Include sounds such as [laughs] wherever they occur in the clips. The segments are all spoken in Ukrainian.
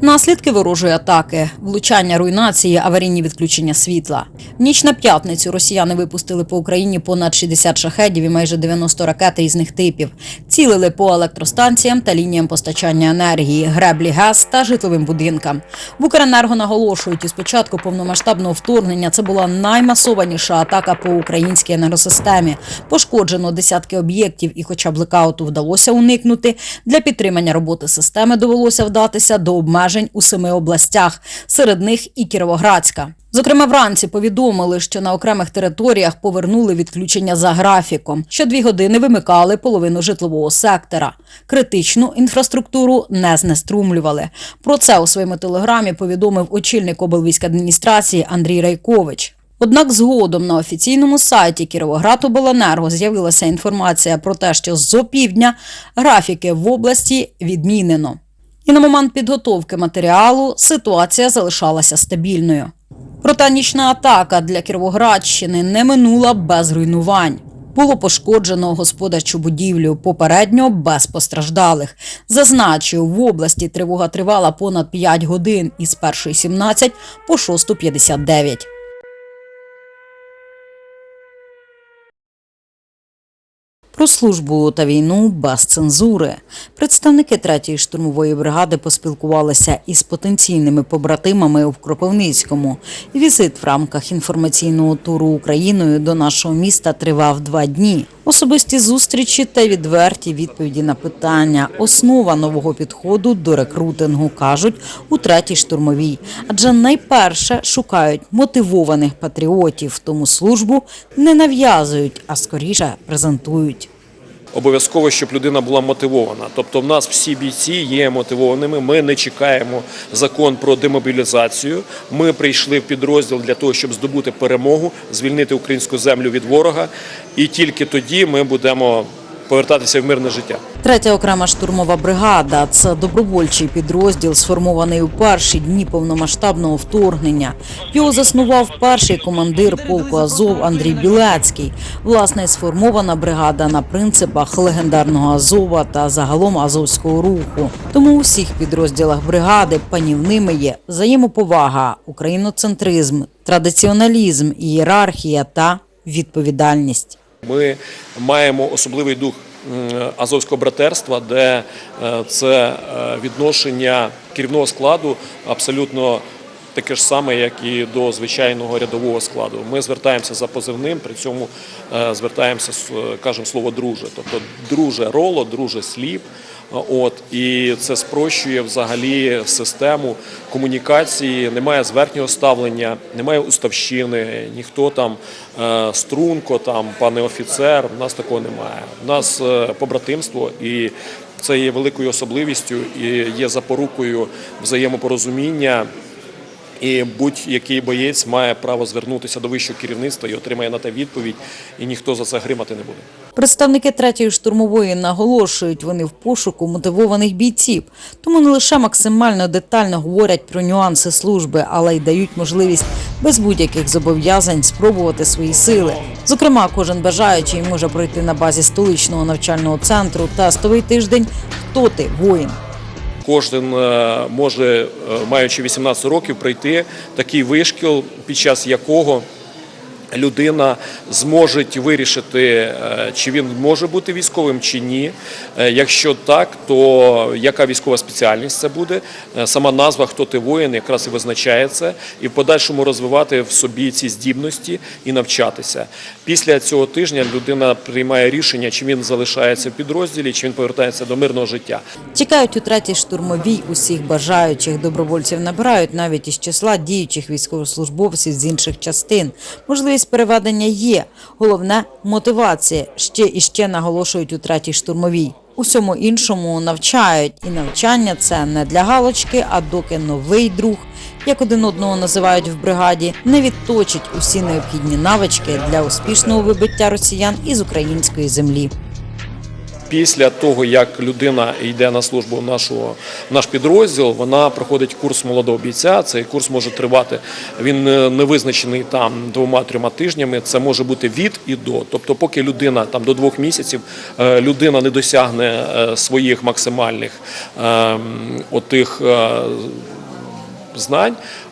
Наслідки ворожої атаки, влучання руйнації, аварійні відключення світла. В ніч на п'ятницю росіяни випустили по Україні понад 60 шахедів і майже 90 ракет різних типів. Цілили по електростанціям та лініям постачання енергії, греблі ГЕС та житловим будинкам. В Укренерго наголошують, із початку повномасштабного вторгнення це була наймасованіша атака по українській енергосистемі. Пошкоджено десятки об'єктів, і, хоча блекауту вдалося уникнути, для підтримання роботи системи довелося вдатися до обмежень у семи областях, серед них і Кіровоградська. Зокрема, вранці повідомили, що на окремих територіях повернули відключення за графіком. Що дві години вимикали половину житлового сектора. Критичну інфраструктуру не знеструмлювали. Про це у своєму телеграмі повідомив очільник облвійськадміністрації Андрій Райкович. Однак згодом на офіційному сайті Кіровоградобленерго з'явилася інформація про те, що з опівдня графіки в області відмінено. І на момент підготовки матеріалу ситуація залишалася стабільною. Проте нічна атака для Кіровоградщини не минула без руйнувань. Було пошкоджено господарчу будівлю, попередньо без постраждалих. Зазначу, в області тривога тривала понад 5 годин із 1.17 по 6.59. Про службу та війну без цензури. Представники третьої штурмової бригади поспілкувалися із потенційними побратимами у Кропивницькому. Візит в рамках інформаційного туру Україною до нашого міста тривав два дні. Особисті зустрічі та відверті відповіді на питання основа нового підходу до рекрутингу кажуть у третій штурмовій. Адже найперше шукають мотивованих патріотів, тому службу не нав'язують, а скоріше презентують. Обов'язково, щоб людина була мотивована. Тобто, в нас всі бійці є мотивованими. Ми не чекаємо закон про демобілізацію. Ми прийшли в підрозділ для того, щоб здобути перемогу, звільнити українську землю від ворога, і тільки тоді ми будемо повертатися в мирне життя. Третя окрема штурмова бригада це добровольчий підрозділ, сформований у перші дні повномасштабного вторгнення. Його заснував перший командир полку Азов Андрій Білецький. Власне, сформована бригада на принципах легендарного Азова та загалом азовського руху. Тому у всіх підрозділах бригади панівними є взаємоповага, україноцентризм, традиціоналізм, ієрархія та відповідальність. Ми маємо особливий дух азовського братерства, де е, це е, відношення керівного складу абсолютно таке ж саме, як і до звичайного рядового складу. Ми звертаємося за позивним, при цьому е, звертаємося, кажемо слово друже. Тобто друже роло, друже сліп. От і це спрощує взагалі систему комунікації. Немає зверхнього ставлення, немає уставщини, ніхто там е, струнко, там пане офіцер. У нас такого немає. У нас е, побратимство і. Це є великою особливістю і є запорукою взаємопорозуміння. І будь-який боєць має право звернутися до вищого керівництва і отримає на те відповідь, і ніхто за це гримати не буде. Представники третьої штурмової наголошують, вони в пошуку мотивованих бійців, тому не лише максимально детально говорять про нюанси служби, але й дають можливість без будь-яких зобов'язань спробувати свої сили. Зокрема, кожен бажаючий може пройти на базі столичного навчального центру тестовий тиждень «Хто ти воїн. Кожен е, може, е, маючи 18 років, пройти такий вишкіл, під час якого людина зможе вирішити, е, чи він може бути військовим чи ні. Е, Якщо так, то яка військова спеціальність це буде? Е, Сама назва Хто ти воїн якраз і визначає це, і в подальшому розвивати в собі ці здібності і навчатися. Після цього тижня людина приймає рішення, чи він залишається в підрозділі, чи він повертається до мирного життя. Чекають у третій штурмовій усіх бажаючих добровольців набирають навіть із числа діючих військовослужбовців з інших частин. Можливість переведення є. Головне мотивація. Ще і ще наголошують у третій штурмовій. Усьому іншому навчають, і навчання це не для галочки, а доки новий друг, як один одного називають в бригаді, не відточить усі необхідні навички для успішного вибиття росіян із української землі. Після того, як людина йде на службу в нашу, наш підрозділ, вона проходить курс молодого бійця. Цей курс може тривати. Він не не визначений там двома-трьома тижнями. Це може бути від і до. Тобто, поки людина там до двох місяців е, людина не досягне е, своїх максимальних е, отих. е, знань е,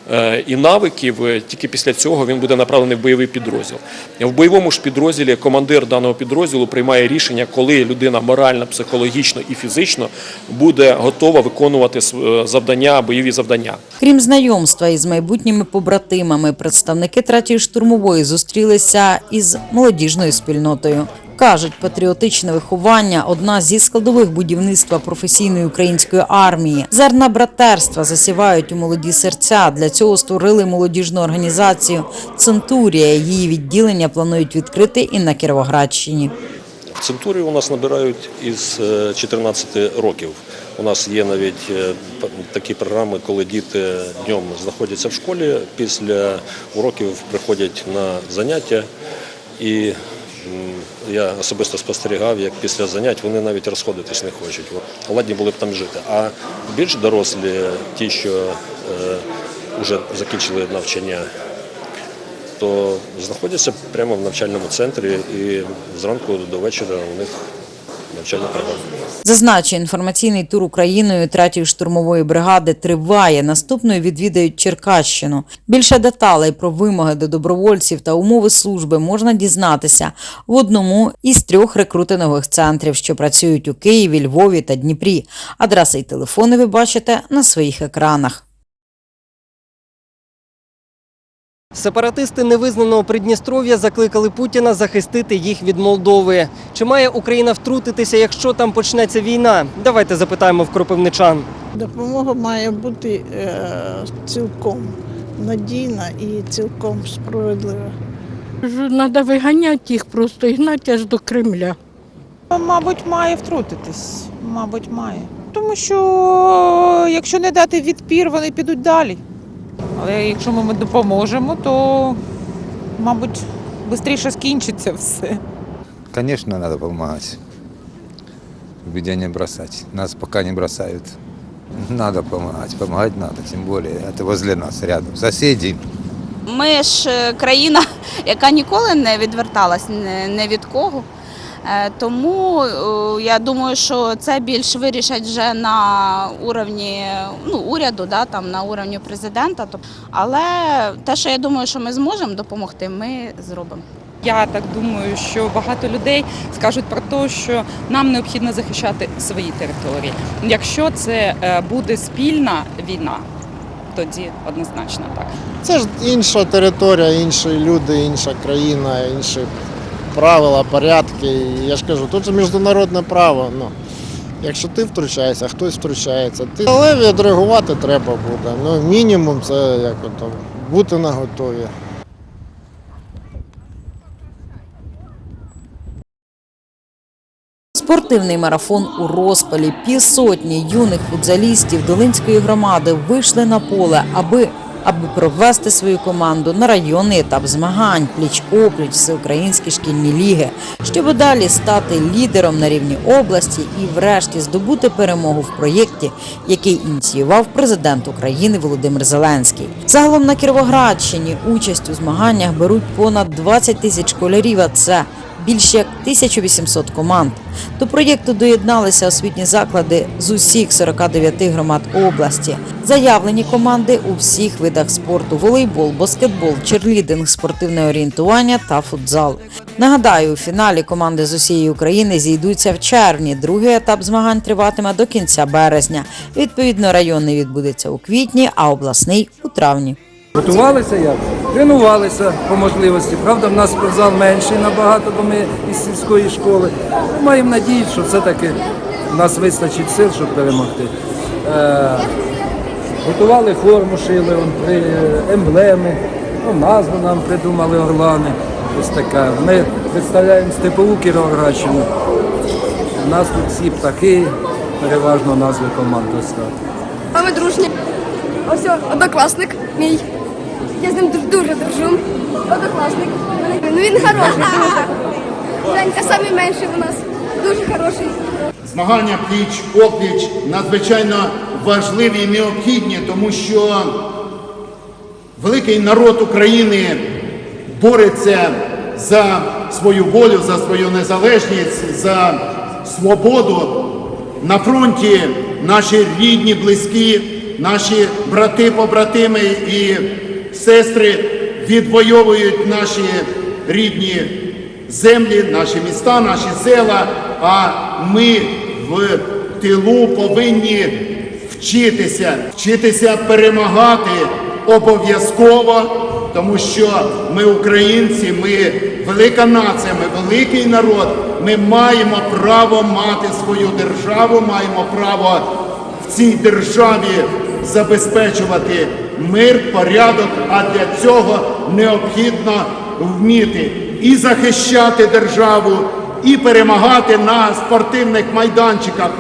і навиків. е, Тільки після цього він буде направлений в бойовий підрозділ. В бойовому ж підрозділі командир даного підрозділу приймає рішення, коли людина морально, психологічно і фізично буде готова виконувати завдання, бойові завдання. Крім знайомства із майбутніми побратимами, представники третьої штурмової зустрілися із молодіжною спільнотою. Кажуть, патріотичне виховання одна зі складових будівництва професійної української армії. Зерна братерства засівають у молоді серця. Для цього створили молодіжну організацію Центурія. Її відділення планують відкрити і на Кіровоградщині. В Центурі у нас набирають із е, 14 років. У нас є навіть е, такі програми, коли діти днем знаходяться в школі, після уроків приходять на заняття. І я особисто спостерігав, як після занять вони навіть розходитись не хочуть. Ладні були б там жити. А більш дорослі, ті, що вже закінчили навчання, то знаходяться прямо в навчальному центрі і зранку до вечора у них навчальна програма. Зазначу, інформаційний тур Україною третьої штурмової бригади триває. Наступною відвідають Черкащину. Більше деталей про вимоги до добровольців та умови служби можна дізнатися в одному із трьох рекрутингових центрів, що працюють у Києві, Львові та Дніпрі. Адреси і телефони ви бачите на своїх екранах. Сепаратисти невизнаного Придністров'я закликали Путіна захистити їх від Молдови. Чи має Україна втрутитися, якщо там почнеться війна? Давайте запитаємо в кропивничан. Допомога має бути е, цілком надійна і цілком справедлива. Треба виганяти їх просто і гнати аж до Кремля. Мабуть, має втрутитись. Мабуть, має. Тому що якщо не дати відпір, вони підуть далі. Але якщо ми допоможемо, то, мабуть, швидше скінчиться все. Конечно, надо помогать. Беде не бросать. Нас пока не бросают. Надо помогать, помогать надо, тем более это возле нас, рядом. Соседи. Ми ж е, країна, [laughs] яка ніколи не відверталась ні від кого. Е, Тому е, я думаю, що це більш вирішать вже на уровні ну, уряду, да, там, на уровні президента. Але те, що я думаю, що ми зможемо допомогти, ми зробимо. Я так думаю, що багато людей скажуть про те, що нам необхідно захищати свої території. Якщо це е, буде спільна війна, тоді однозначно так. Це ж інша територія, інші люди, інша країна, інші правила, порядки. Я ж кажу, тут же міжнародне право. Ну, якщо ти втручаєшся, хтось втручається. Ти... Але відреагувати треба буде. Ну, мінімум це як ото, бути на готові. Спортивний марафон у розпалі. Півсотні юних футзалістів Долинської громади вийшли на поле, аби аби провести свою команду на районний етап змагань пліч-опліч всеукраїнські шкільні ліги, щоб далі стати лідером на рівні області і, врешті, здобути перемогу в проєкті, який ініціював президент України Володимир Зеленський. Загалом на Кіровоградщині участь у змаганнях беруть понад 20 тисяч школярів. А це більше як 1800 команд. До проєкту доєдналися освітні заклади з усіх 49 громад області. Заявлені команди у всіх видах спорту: волейбол, баскетбол, черлідинг, спортивне орієнтування та футзал. Нагадаю, у фіналі команди з усієї України зійдуться в червні. Другий етап змагань триватиме до кінця березня. Відповідно, районний відбудеться у квітні, а обласний у травні. Готувалися як? Тренувалися по можливості. Правда, в нас спортзал менший набагато, бо ми із сільської школи. Маємо надію, що все-таки в нас вистачить сил, щоб перемогти. Е, готували форму, шили, емблеми, ну, назву нам придумали орлани. Ось така. Ми представляємо степову Кіровоградщину. У нас тут всі птахи, переважно назви команд так. А ми дружні. Ось однокласник мій. Я з ним ду- дуже дружу. Однокласник. Ну він хороший. Женька самий у нас. дуже хороший. Змагання пліч опліч надзвичайно важливі і необхідні, тому що великий народ України бореться за свою волю, за свою незалежність, за свободу. На фронті наші рідні, близькі, наші брати-побратими і сестри відвоюють наші рідні землі, наші міста, наші села. А ми в тилу повинні вчитися, вчитися перемагати обов'язково, тому що ми українці, ми велика нація, ми великий народ. Ми маємо право мати свою державу, маємо право в цій державі забезпечувати мир, порядок, а для цього необхідно вміти і захищати державу, і перемагати на спортивних майданчиках.